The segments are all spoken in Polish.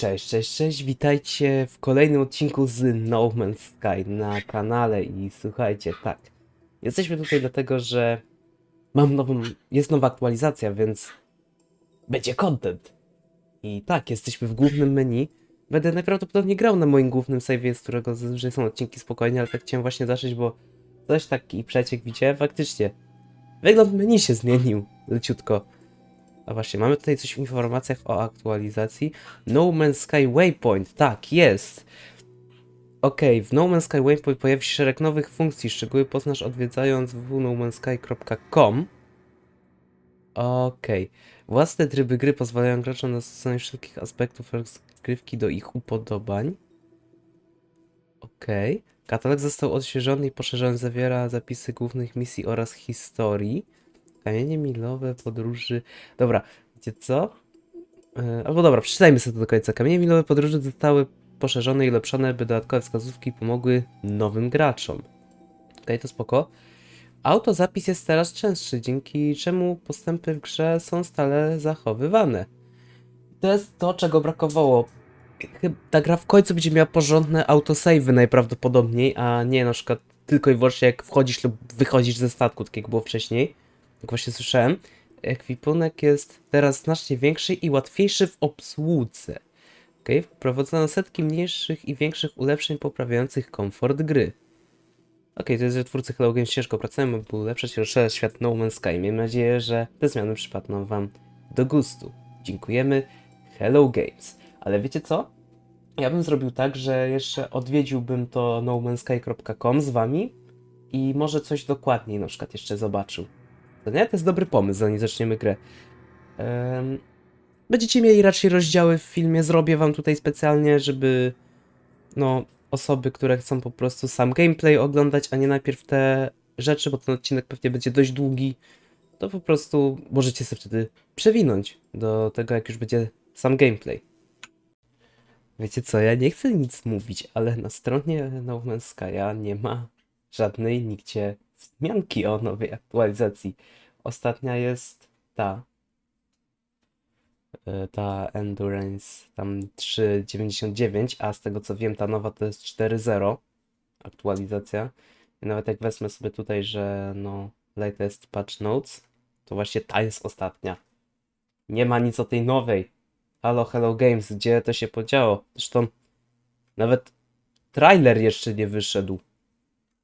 Cześć, cześć, cześć, witajcie w kolejnym odcinku z No Man's Sky na kanale i słuchajcie, tak, jesteśmy tutaj dlatego, że mam nową, jest nowa aktualizacja, więc będzie content. I tak, jesteśmy w głównym menu. Będę najprawdopodobniej grał na moim głównym save'ie, z którego zazwyczaj są odcinki spokojnie, ale tak chciałem właśnie zacząć, bo coś taki przeciek widziałem, faktycznie. Wygląd menu się zmienił leciutko. A właśnie, mamy tutaj coś w informacjach o aktualizacji. No Man's Sky Waypoint, tak, jest. Okej, w No Man's Sky Waypoint pojawi się szereg nowych funkcji. Szczegóły poznasz odwiedzając www.nomansky.com. Okej. Własne tryby gry pozwalają graczom na stosowanie wszelkich aspektów rozgrywki do ich upodobań. Okej. Katalog został odświeżony i poszerzony, zawiera zapisy głównych misji oraz historii. Kamienie milowe, podróży. Dobra, wiecie co? E, albo dobra, przeczytajmy sobie to do końca. Kamienie milowe podróży zostały poszerzone i ulepszone, by dodatkowe wskazówki pomogły nowym graczom. Okej, to spoko. Autozapis jest teraz częstszy, dzięki czemu postępy w grze są stale zachowywane. To jest to, czego brakowało. Ta gra w końcu będzie miała porządne autosavey najprawdopodobniej, a nie na przykład tylko i wyłącznie jak wchodzisz lub wychodzisz ze statku, tak jak było wcześniej. Jak właśnie słyszałem, ekwipunek jest teraz znacznie większy i łatwiejszy w obsłudze. Okay? Wprowadzono setki mniejszych i większych ulepszeń poprawiających komfort gry. Okej, to jest, że twórcy Hello ciężko pracują, by ulepszać i rozszerzać świat No Man's Sky. Miejmy nadzieję, że te zmiany przypadną Wam do gustu. Dziękujemy Hello Games. Ale wiecie co? Ja bym zrobił tak, że jeszcze odwiedziłbym to nomansky.com z Wami i może coś dokładniej na przykład jeszcze zobaczył. To nie? To jest dobry pomysł, zanim zaczniemy grę. Em, będziecie mieli raczej rozdziały w filmie, zrobię wam tutaj specjalnie, żeby no, osoby, które chcą po prostu sam gameplay oglądać, a nie najpierw te rzeczy, bo ten odcinek pewnie będzie dość długi, to po prostu możecie sobie wtedy przewinąć do tego, jak już będzie sam gameplay. Wiecie co, ja nie chcę nic mówić, ale na stronie No Man's Sky'a nie ma żadnej nigdzie wzmianki o nowej aktualizacji. Ostatnia jest ta. e, Ta Endurance tam 3.99, a z tego co wiem, ta nowa to jest 4.0 aktualizacja. I nawet jak wezmę sobie tutaj, że no latest patch notes, to właśnie ta jest ostatnia. Nie ma nic o tej nowej. Halo, Hello Games, gdzie to się podziało? Zresztą nawet trailer jeszcze nie wyszedł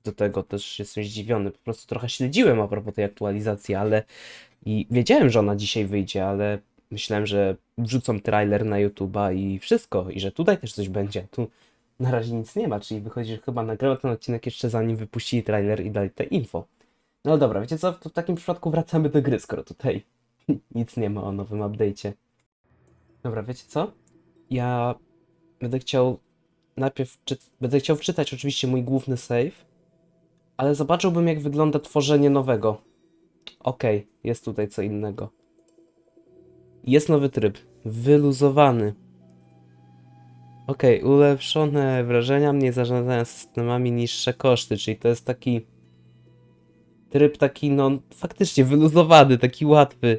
do tego też jestem zdziwiony. Po prostu trochę śledziłem a propos tej aktualizacji, ale i wiedziałem, że ona dzisiaj wyjdzie, ale myślałem, że wrzucą trailer na YouTube'a i wszystko, i że tutaj też coś będzie. Tu na razie nic nie ma, czyli wychodzi, że chyba nagrała ten odcinek jeszcze zanim wypuścili trailer i dali te info. No dobra, wiecie co? To w takim przypadku wracamy do gry, skoro tutaj nic nie ma o nowym update'cie. Dobra, wiecie co? Ja będę chciał najpierw będę chciał wczytać oczywiście mój główny save, ale zobaczyłbym, jak wygląda tworzenie nowego. Okej, jest tutaj co innego. Jest nowy tryb. Wyluzowany. Okej, ulepszone wrażenia, mniej zarządzania systemami, niższe koszty, czyli to jest taki tryb taki, no, faktycznie wyluzowany, taki łatwy.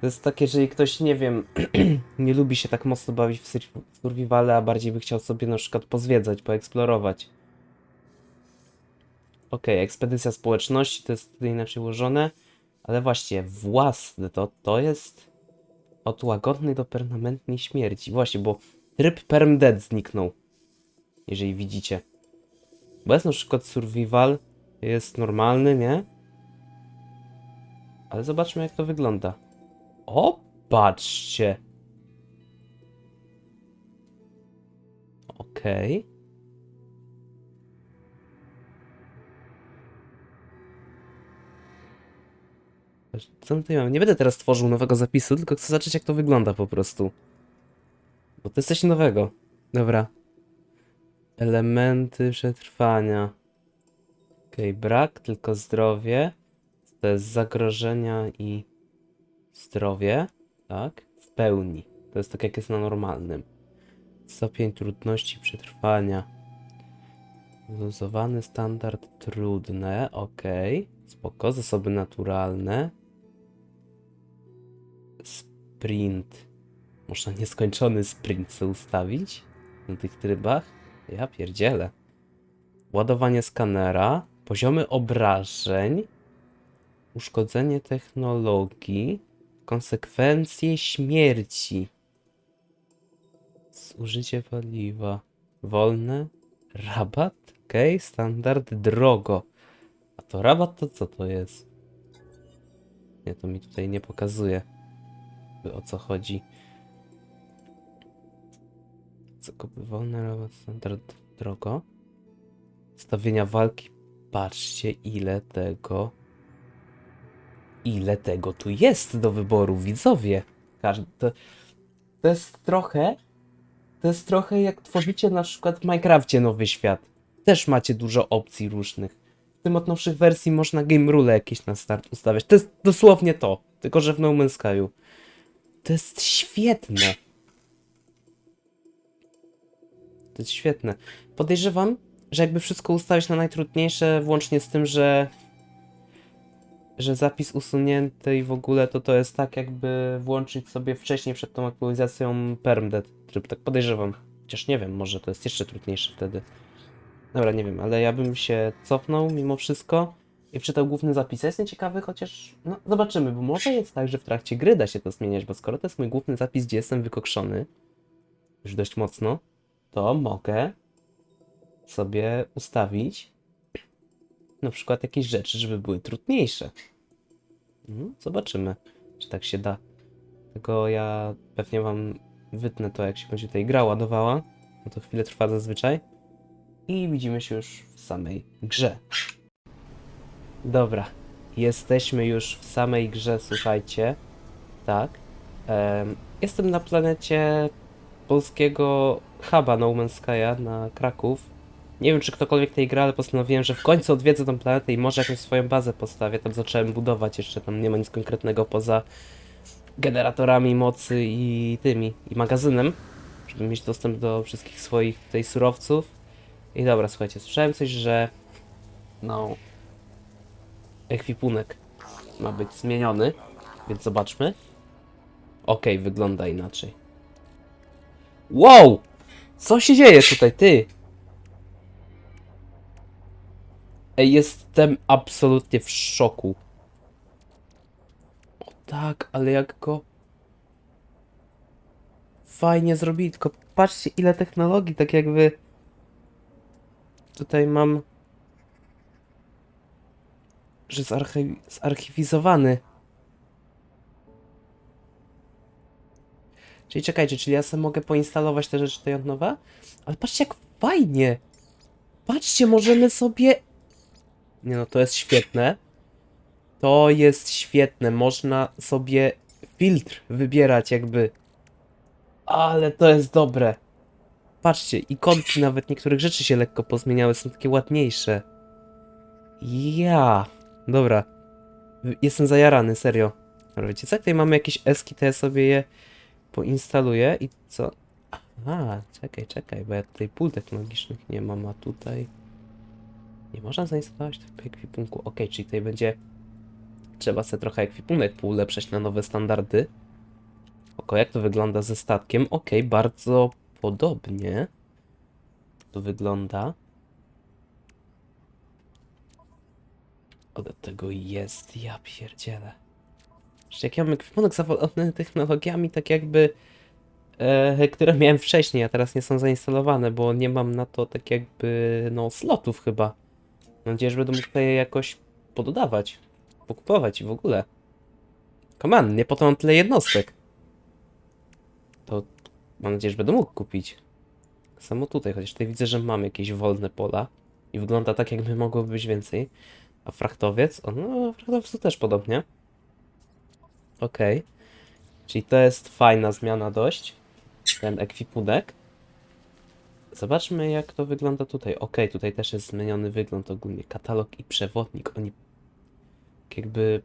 To jest takie, jeżeli ktoś, nie wiem, nie lubi się tak mocno bawić w survivale, a bardziej by chciał sobie na przykład pozwiedzać, poeksplorować. Okej, ekspedycja społeczności to jest tutaj inaczej ułożone, ale właśnie własny to, to jest od łagodnej do permanentnej śmierci. Właśnie, bo tryb Perm Dead zniknął, jeżeli widzicie. Bo jest na przykład survival, jest normalny, nie? Ale zobaczmy jak to wygląda. O, patrzcie! Okej. Co my tutaj mamy? Nie będę teraz tworzył nowego zapisu, tylko chcę zobaczyć jak to wygląda po prostu. Bo to jest coś nowego. Dobra. Elementy przetrwania. Okej, brak, tylko zdrowie. To jest zagrożenia i zdrowie. Tak? W pełni. To jest tak jak jest na normalnym. Stopień trudności przetrwania. Luzowany standard trudne, ok. Spoko, zasoby naturalne. Sprint. Można nieskończony sprint sobie ustawić na tych trybach. Ja pierdzielę. Ładowanie skanera, poziomy obrażeń, uszkodzenie technologii, konsekwencje śmierci, zużycie paliwa, wolne, rabat, okej, standard, drogo. A to rabat to co to jest? Nie, to mi tutaj nie pokazuje o co chodzi. Zakupy wolne, standard, drogo. Stawienia walki. Patrzcie, ile tego. Ile tego tu jest do wyboru, widzowie. Każdy, to, to jest trochę. To jest trochę jak tworzycie na przykład w Minecrafcie nowy świat. Też macie dużo opcji różnych. W tym od nowszych wersji można game rule jakieś na start ustawiać. To jest dosłownie to. Tylko, że w No Man's Sky'u. To jest świetne. To jest świetne. Podejrzewam, że jakby wszystko ustawić na najtrudniejsze, włącznie z tym, że że zapis usunięty i w ogóle to to jest tak jakby włączyć sobie wcześniej przed tą aktualizacją permdet tryb, tak podejrzewam. Chociaż nie wiem, może to jest jeszcze trudniejsze wtedy. Dobra, nie wiem, ale ja bym się cofnął mimo wszystko i przeczytał główny zapis. Ja jestem ciekawy, chociaż no zobaczymy, bo może jest tak, że w trakcie gry da się to zmieniać, bo skoro to jest mój główny zapis, gdzie jestem wykokszony już dość mocno, to mogę sobie ustawić na przykład jakieś rzeczy, żeby były trudniejsze. No, zobaczymy, czy tak się da. Tylko ja pewnie wam wytnę to, jak się będzie tutaj gra ładowała. No to chwilę trwa zazwyczaj. I widzimy się już w samej grze. Dobra, jesteśmy już w samej grze, słuchajcie. Tak. Em, jestem na planecie polskiego huba No Man's Sky'a na Kraków. Nie wiem, czy ktokolwiek tej gra, ale postanowiłem, że w końcu odwiedzę tą planetę i może jakąś swoją bazę postawię. Tam zacząłem budować, jeszcze tam nie ma nic konkretnego poza generatorami mocy i tymi, i magazynem, żeby mieć dostęp do wszystkich swoich tutaj surowców. I dobra, słuchajcie, słyszałem coś, że no ekwipunek ma być zmieniony, więc zobaczmy. Okej, wygląda inaczej. Wow! Co się dzieje tutaj, ty? Ej, jestem absolutnie w szoku. O tak, ale jak go fajnie zrobili, tylko patrzcie ile technologii, tak jakby tutaj mam że zarchi- zarchiwizowany. Czyli czekajcie, czyli ja sobie mogę poinstalować te rzeczy tutaj od nowa? Ale patrzcie jak fajnie! Patrzcie, możemy sobie nie no, to jest świetne. To jest świetne. Można sobie filtr wybierać jakby. Ale to jest dobre. Patrzcie, ikonki nawet niektórych rzeczy się lekko pozmieniały, są takie ładniejsze. Ja. Dobra. Jestem zajarany, serio. Dobra, wiecie co? Tutaj mamy jakieś eski, to ja sobie je poinstaluję i co? Aha, czekaj, czekaj, bo ja tutaj pól technologicznych nie mam, a tutaj... Nie można zainstalować w ekwipunku. Ok, czyli tutaj będzie. Trzeba sobie trochę ekwipunek poulepszać na nowe standardy. Oko, jak to wygląda ze statkiem? Ok, bardzo podobnie. To wygląda. Od tego jest, ja pierdzielę. Przecież jak ja mam ekwipunek zawalony technologiami, tak jakby, e, które miałem wcześniej, a teraz nie są zainstalowane, bo nie mam na to tak jakby, no, slotów chyba. Mam nadzieję, że będę mógł tutaj jakoś pododawać, pokupować i w ogóle. Come on, nie po to mam tyle jednostek. To mam nadzieję, że będę mógł kupić. Tak Samo tutaj, chociaż tutaj widzę, że mam jakieś wolne pola i wygląda tak, jakby mogłoby być więcej. A frachtowiec? O, no, frachtowiec to też podobnie. Okej. Czyli to jest fajna zmiana dość. Ten ekwipunek. Zobaczmy, jak to wygląda tutaj. Ok, tutaj też jest zmieniony wygląd ogólnie. Katalog i przewodnik. Oni jakby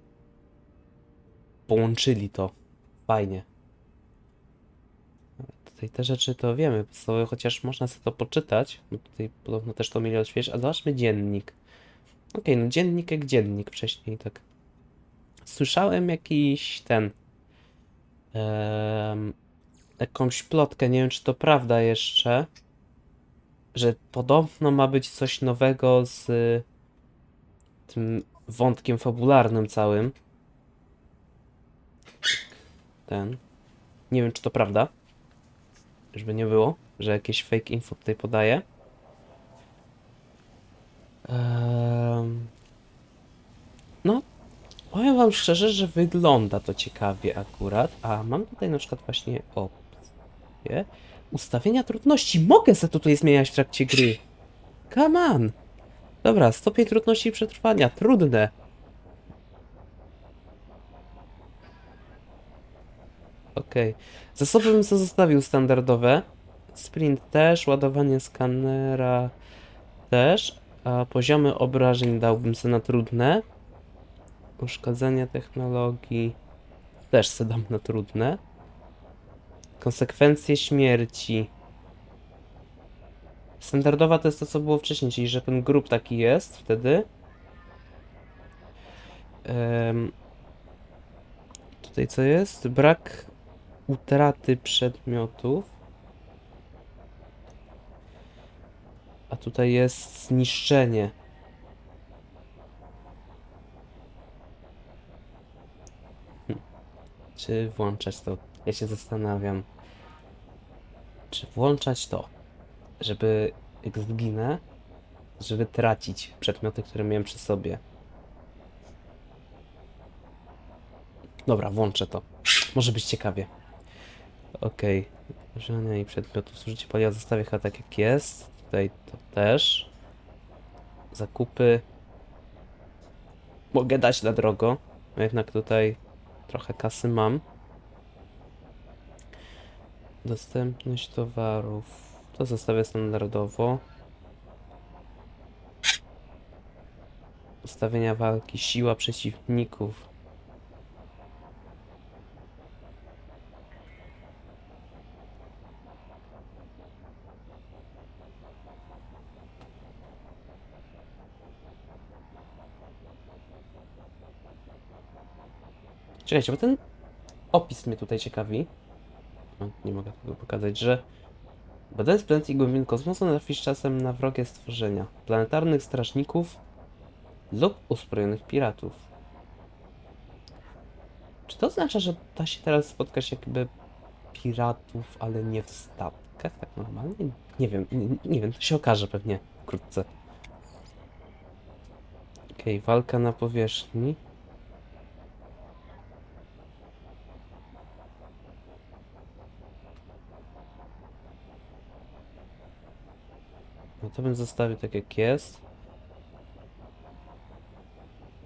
połączyli to. Fajnie. Tutaj te rzeczy to wiemy podstawowe, chociaż można sobie to poczytać. Bo tutaj podobno też to mieli odświeżyć. A zobaczmy dziennik. Ok, no dziennik jak dziennik wcześniej, tak. Słyszałem jakiś ten. em, jakąś plotkę, nie wiem czy to prawda jeszcze, że podobno ma być coś nowego z tym wątkiem fabularnym całym. Ten. Nie wiem czy to prawda. Żeby nie było, że jakieś fake info tutaj podaje. No, powiem wam szczerze, że wygląda to ciekawie akurat. A mam tutaj na przykład właśnie opcję ustawienia trudności. Mogę sobie tutaj zmieniać w trakcie gry. Come on. Dobra, stopień trudności przetrwania. Trudne. Okej. Zasoby bym sobie zostawił standardowe. Sprint też, ładowanie skanera też. A poziomy obrażeń dałbym sobie na trudne. Uszkodzenie technologii też se dam na trudne. Konsekwencje śmierci. Standardowa to jest to, co było wcześniej, czyli że ten grup taki jest wtedy. Em, tutaj co jest? Brak utraty przedmiotów. A tutaj jest zniszczenie. Hm. Czy włączać to? Ja się zastanawiam. Czy włączać to, żeby jak zginę, żeby tracić przedmioty, które miałem przy sobie. Dobra, włączę to. Może być ciekawie. Okej. Wyrażenia i przedmiotów zużycie paliwa zostawię chyba tak jak jest. Tutaj to też. Zakupy. Mogę dać na drogo. Jednak tutaj trochę kasy mam. Dostępność towarów. To zostawię standardowo. Ustawienia walki. Siła przeciwników. Czekajcie, bo ten opis mnie tutaj ciekawi. O, nie mogę tego pokazać, że badając planety i głębin kosmosu natrafisz czasem na wrogie stworzenia, planetarnych strażników lub uzbrojonych piratów. Czy to oznacza, że da się teraz spotkać jakby piratów, ale nie w statkach, tak normalnie? Nie wiem, nie, nie wiem, to się okaże pewnie wkrótce. Okej, walka na powierzchni. To bym zostawił tak jak jest.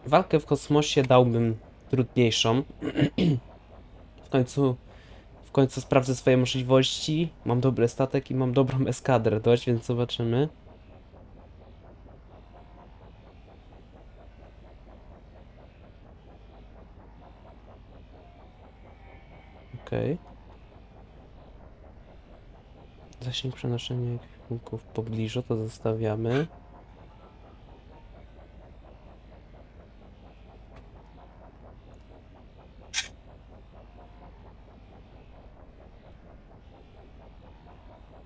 Walkę w kosmosie dałbym trudniejszą. w końcu w końcu sprawdzę swoje możliwości. Mam dobry statek i mam dobrą eskadrę dość, więc zobaczymy. Okej. Zasięg przenoszenia ekwipunków w pobliżu to zostawiamy.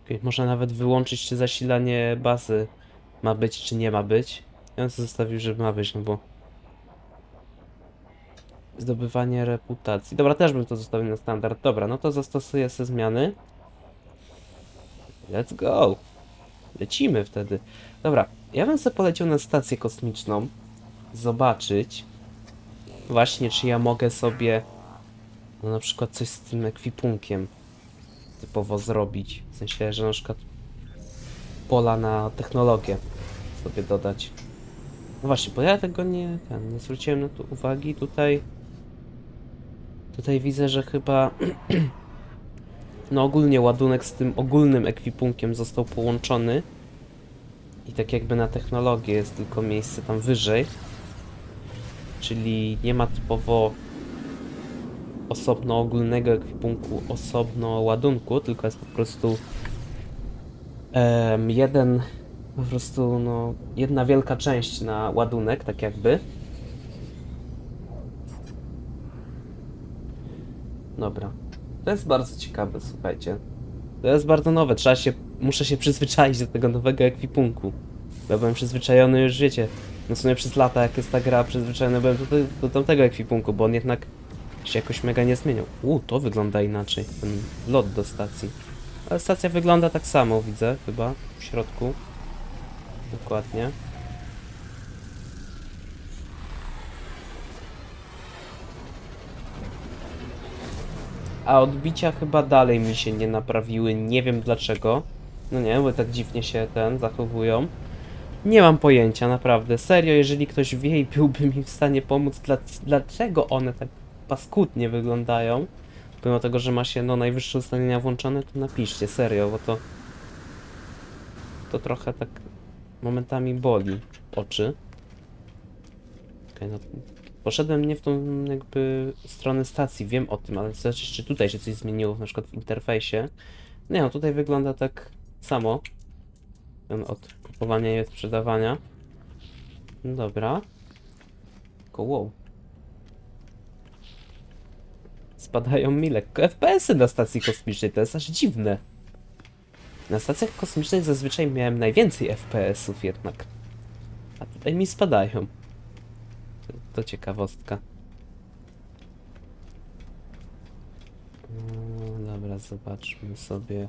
Okej, można nawet wyłączyć, czy zasilanie bazy ma być, czy nie ma być. Ja zostawił, że ma być, no bo... Zdobywanie reputacji. Dobra, też bym to zostawił na standard. Dobra, no to zastosuję sobie zmiany. Let's go. Lecimy wtedy. Dobra, ja bym sobie poleciał na stację kosmiczną. Zobaczyć. Właśnie, czy ja mogę sobie no na przykład coś z tym ekwipunkiem typowo zrobić. W sensie, że na przykład pola na technologię sobie dodać. No właśnie, bo ja tego nie, ten, nie zwróciłem na to uwagi. Tutaj tutaj widzę, że chyba no ogólnie ładunek z tym ogólnym ekwipunkiem został połączony i tak jakby na technologię jest tylko miejsce tam wyżej. Czyli nie ma typowo osobno ogólnego ekwipunku, osobno ładunku, tylko jest po prostu em, jeden, po prostu no, jedna wielka część na ładunek, tak jakby. Dobra. To jest bardzo ciekawe, słuchajcie. To jest bardzo nowe, trzeba się, muszę się przyzwyczaić do tego nowego ekwipunku. Bo byłem przyzwyczajony już, wiecie, no w sumie przez lata, jak jest ta gra, przyzwyczajony byłem do, do tamtego ekwipunku, bo on jednak się jakoś mega nie zmieniał. U, to wygląda inaczej, ten lot do stacji. Ale stacja wygląda tak samo, widzę, chyba, w środku. Dokładnie. A odbicia chyba dalej mi się nie naprawiły, nie wiem dlaczego. No nie, bo tak dziwnie się ten zachowują. Nie mam pojęcia, naprawdę. Serio, jeżeli ktoś wie i byłby mi w stanie pomóc, dla, dlaczego one tak paskudnie wyglądają, pomimo tego, że ma się no najwyższe ustawienia włączone, to napiszcie, serio, bo to to trochę tak momentami boli oczy. Okej, no poszedłem nie w tą jakby stronę stacji, wiem o tym, ale zobaczyć, czy tutaj się coś zmieniło, na przykład w interfejsie. Nie no, tutaj wygląda tak samo. Ten od kupowania i sprzedawania. No Dobra. Tylko wow. Spadają mi lekko FPS-y na stacji kosmicznej, to jest aż dziwne. Na stacjach kosmicznych zazwyczaj miałem najwięcej FPS-ów jednak. A tutaj mi spadają. To, ciekawostka. No, dobra, zobaczmy sobie.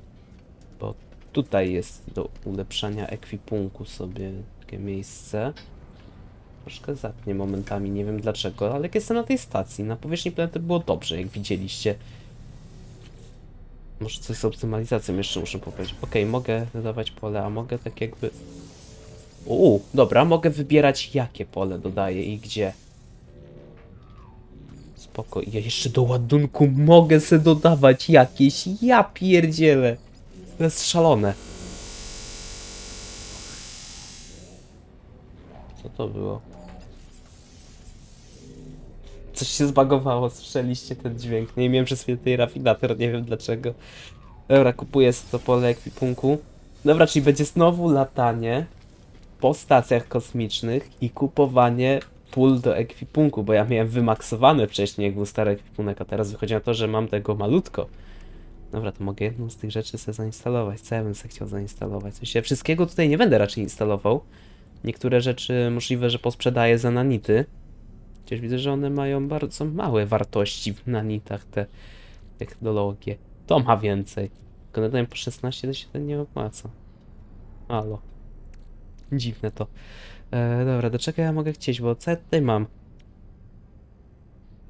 Bo tutaj jest do ulepszania ekwipunku sobie takie miejsce. Troszkę zatnie momentami, nie wiem dlaczego, ale jak jestem na tej stacji, na powierzchni planety było dobrze, jak widzieliście. Może coś z optymalizacją jeszcze muszę powiedzieć. Okej, mogę dodawać pole, a mogę tak jakby... Uuu, dobra, mogę wybierać jakie pole dodaję i gdzie. Spoko, ja jeszcze do ładunku mogę se dodawać jakieś, ja pierdzielę. To jest szalone. Co to było? Coś się zbagowało, słyszeliście ten dźwięk. Nie miałem przez chwilę tej rafinator, nie wiem dlaczego. Dobra, kupuję to pole ekwipunku. Dobra, czyli będzie znowu latanie po stacjach kosmicznych i kupowanie pól do ekwipunku, bo ja miałem wymaksowane wcześniej, jak był stary ekwipunek, a teraz wychodzi na to, że mam tego malutko. Dobra, to mogę jedną z tych rzeczy sobie zainstalować. Co ja bym sobie chciał zainstalować? Sensie wszystkiego tutaj nie będę raczej instalował. Niektóre rzeczy możliwe, że posprzedaję za nanity. Chociaż widzę, że one mają bardzo małe wartości w nanitach, te technologie. To ma więcej. Tylko nadają po 16, to się to nie opłaca. Halo. Dziwne to. E, dobra, do czego ja mogę chcieć, bo co ja tutaj mam?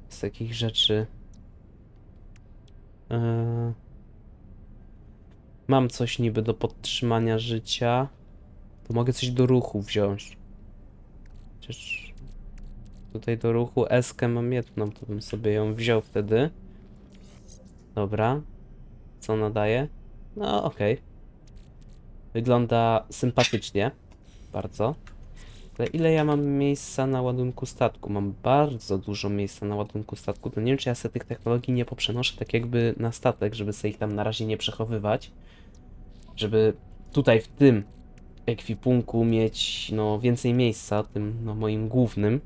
Z takich rzeczy. E, mam coś niby do podtrzymania życia. To mogę coś do ruchu wziąć. Chociaż tutaj do ruchu eskę mam jedną, to bym sobie ją wziął wtedy. Dobra. Co ona daje? No, okej. Wygląda sympatycznie. Bardzo. Ile ja mam miejsca na ładunku statku? Mam bardzo dużo miejsca na ładunku statku. To nie wiem, czy ja sobie tych technologii nie poprzenoszę tak jakby na statek, żeby sobie ich tam na razie nie przechowywać. Żeby tutaj w tym ekwipunku mieć no więcej miejsca, tym no moim głównym.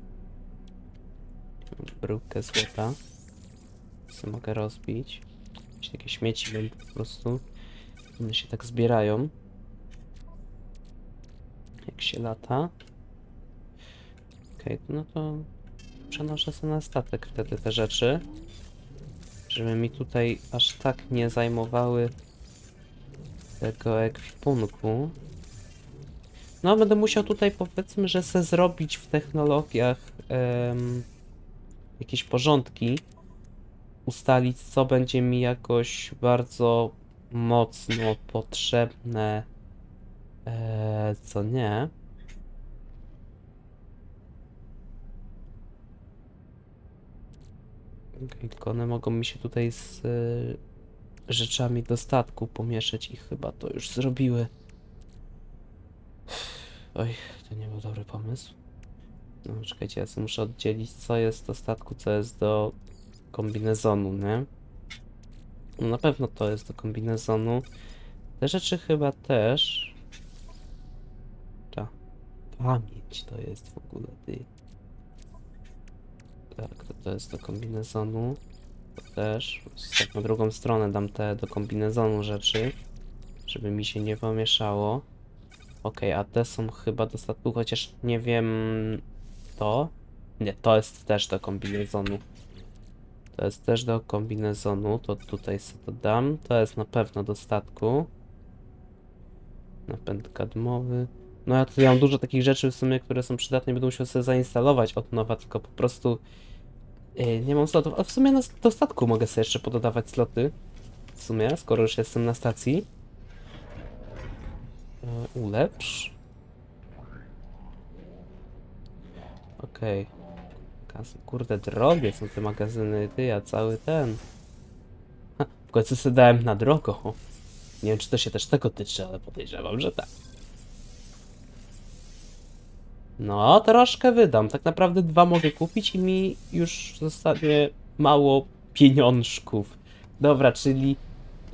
Bryłkę złota. Co mogę rozbić. Jakieś takie śmieci mam po prostu. One się tak zbierają. Jak się lata. Okej, no to przenoszę sobie na statek wtedy te rzeczy. Żeby mi tutaj aż tak nie zajmowały tego ekwipunku. No, będę musiał tutaj powiedzmy, że se zrobić w technologiach em, jakieś porządki. Ustalić, co będzie mi jakoś bardzo mocno potrzebne, e, co nie. Tylko one mogą mi się tutaj z e, rzeczami do statku pomieszać i chyba to już zrobiły. Oj, to nie był dobry pomysł. No, czekajcie, ja sobie muszę oddzielić, co jest do statku, co jest do kombinezonu, nie? No, na pewno to jest do kombinezonu. Te rzeczy chyba też. Ta. Pamięć to jest w ogóle, ty. Tak, to, jest do kombinezonu. To też. Tak na drugą stronę dam te do kombinezonu rzeczy, żeby mi się nie pomieszało. Okej, a te są chyba do statku, chociaż nie wiem... To? Nie, to jest też do kombinezonu. To jest też do kombinezonu, to tutaj sobie to dam. To jest na pewno do statku. Napęd kadmowy. No ja tutaj mam dużo takich rzeczy w sumie, które są przydatne i będę musiał sobie zainstalować od nowa, tylko po prostu yy, nie mam slotów. A w sumie na, do statku mogę sobie jeszcze pododawać sloty. W sumie, skoro już jestem na stacji. Yy, ulepsz. Okej. Kas- Kurde, drogie są te magazyny, ty, a cały ten. Ha, w końcu sobie dałem na drogo. Nie wiem, czy to się też tego tyczy, ale podejrzewam, że tak. No, troszkę wydam. Tak naprawdę dwa mogę kupić i mi już zostanie mało pieniążków. Dobra, czyli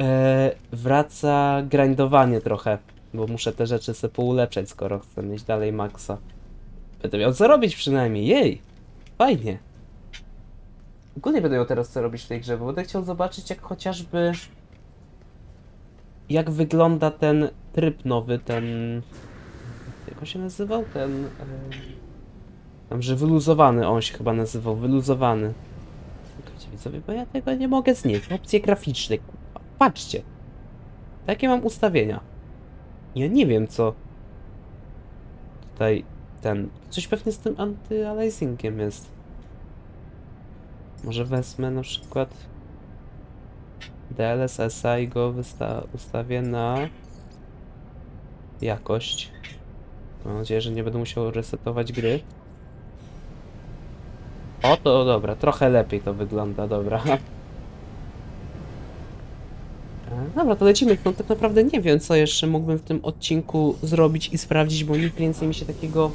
e, wraca grindowanie trochę, bo muszę te rzeczy sobie poulepszać, skoro chcę mieć dalej maksa. Będę miał co robić przynajmniej, jej! Fajnie. Ogólnie będę miał teraz co robić w tej grze, bo będę chciał zobaczyć jak chociażby jak wygląda ten tryb nowy, ten... Jak on się nazywał? Ten... Tam, że wyluzowany on się chyba nazywał, wyluzowany. Widzowie, bo ja tego nie mogę znieść. Opcje graficzne. Patrzcie. Jakie mam ustawienia? Ja nie wiem co... Tutaj ten... Coś pewnie z tym anty-aliasingiem jest. Może wezmę na przykład... DLSS-a i go ustawię na jakość. Mam nadzieję, że nie będę musiał resetować gry. O, to dobra, trochę lepiej to wygląda, dobra. Dobra, to lecimy. No tak naprawdę nie wiem, co jeszcze mógłbym w tym odcinku zrobić i sprawdzić, bo nic więcej mi się takiego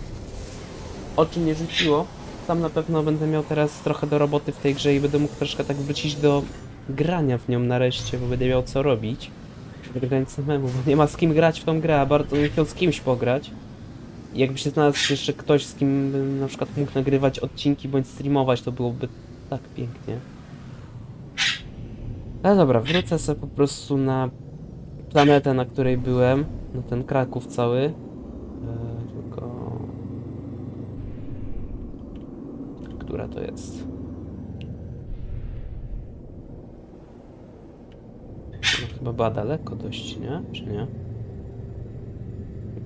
oczy nie rzuciło. Sam na pewno będę miał teraz trochę do roboty w tej grze i będę mógł troszkę tak wrócić do grania w nią nareszcie, bo będę miał co robić. Grając samemu, bo nie ma z kim grać w tą grę, a bardzo bym chciał z kimś pograć. Jakby się znalazł jeszcze ktoś, z kim bym na przykład mógł nagrywać odcinki bądź streamować, to byłoby tak pięknie. Ale dobra, wrócę sobie po prostu na planetę, na której byłem, na ten Kraków cały. Eee, tylko... Która to jest? No, chyba była daleko dość, nie? Czy nie?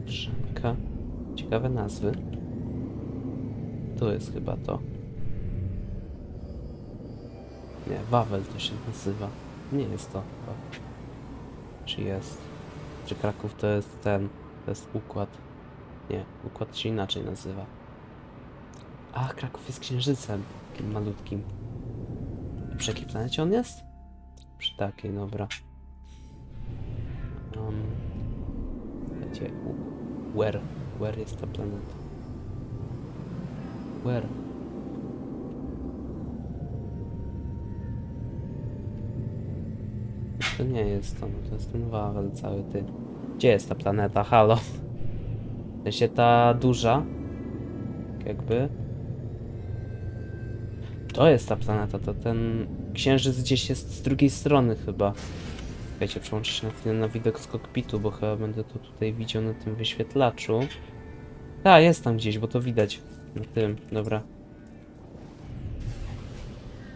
Brzanka. Ciekawe nazwy. To jest chyba to. Nie, Wawel to się nazywa. Nie jest to chyba. Czy jest? Czy Kraków to jest ten? To jest układ. Nie, układ się inaczej nazywa. A, Kraków jest księżycem. Takim malutkim. Przy jakiej planecie on jest? Przy takiej, dobra. Um, gdzie? Where? Where jest ta planeta? Where? To nie jest to, no to jest ten Wawel cały ty. Gdzie jest ta planeta? Halo? W sensie ta duża? Tak Jakby. To jest ta planeta, to ten księżyc gdzieś jest z drugiej strony chyba. Czekajcie, przełączę się na chwilę na widok z kokpitu, bo chyba będę to tutaj widział na tym wyświetlaczu. A, jest tam gdzieś, bo to widać. Na tym, dobra.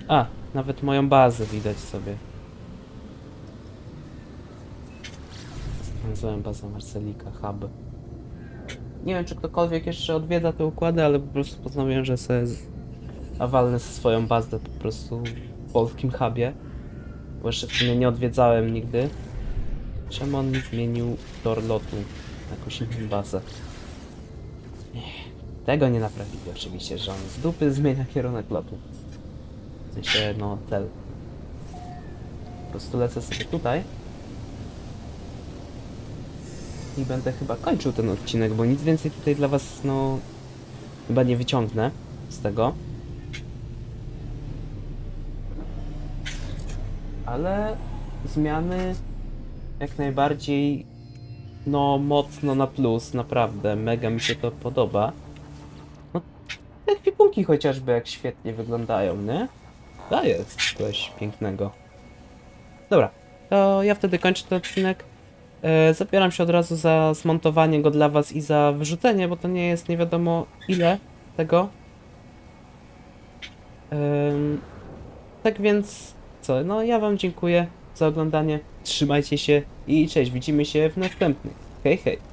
A, nawet moją bazę widać sobie. Nazwałem bazę Marcelika, hub. Nie wiem, czy ktokolwiek jeszcze odwiedza te układy, ale po prostu postanowiłem, że sobie z... a walnę sobie swoją bazę po prostu w polskim hubie. Bo jeszcze w sumie nie odwiedzałem nigdy. Czemu on mi zmienił tor lotu jakąś inną bazę? Tego nie naprawili oczywiście, że on z dupy zmienia kierunek lotu. W sensie, no, cel. Po prostu lecę sobie tutaj. I będę chyba kończył ten odcinek, bo nic więcej tutaj dla was, no, chyba nie wyciągnę z tego. Ale zmiany jak najbardziej, no, mocno na plus, naprawdę, mega mi się to podoba. No, te kwipunki chociażby jak świetnie wyglądają, nie? A jest coś pięknego. Dobra, to ja wtedy kończę ten odcinek. E, zabieram się od razu za zmontowanie go dla was i za wyrzucenie, bo to nie jest nie wiadomo ile tego. Em, tak więc co, no ja wam dziękuję za oglądanie. Trzymajcie się i cześć, widzimy się w następnym. Hej, hej.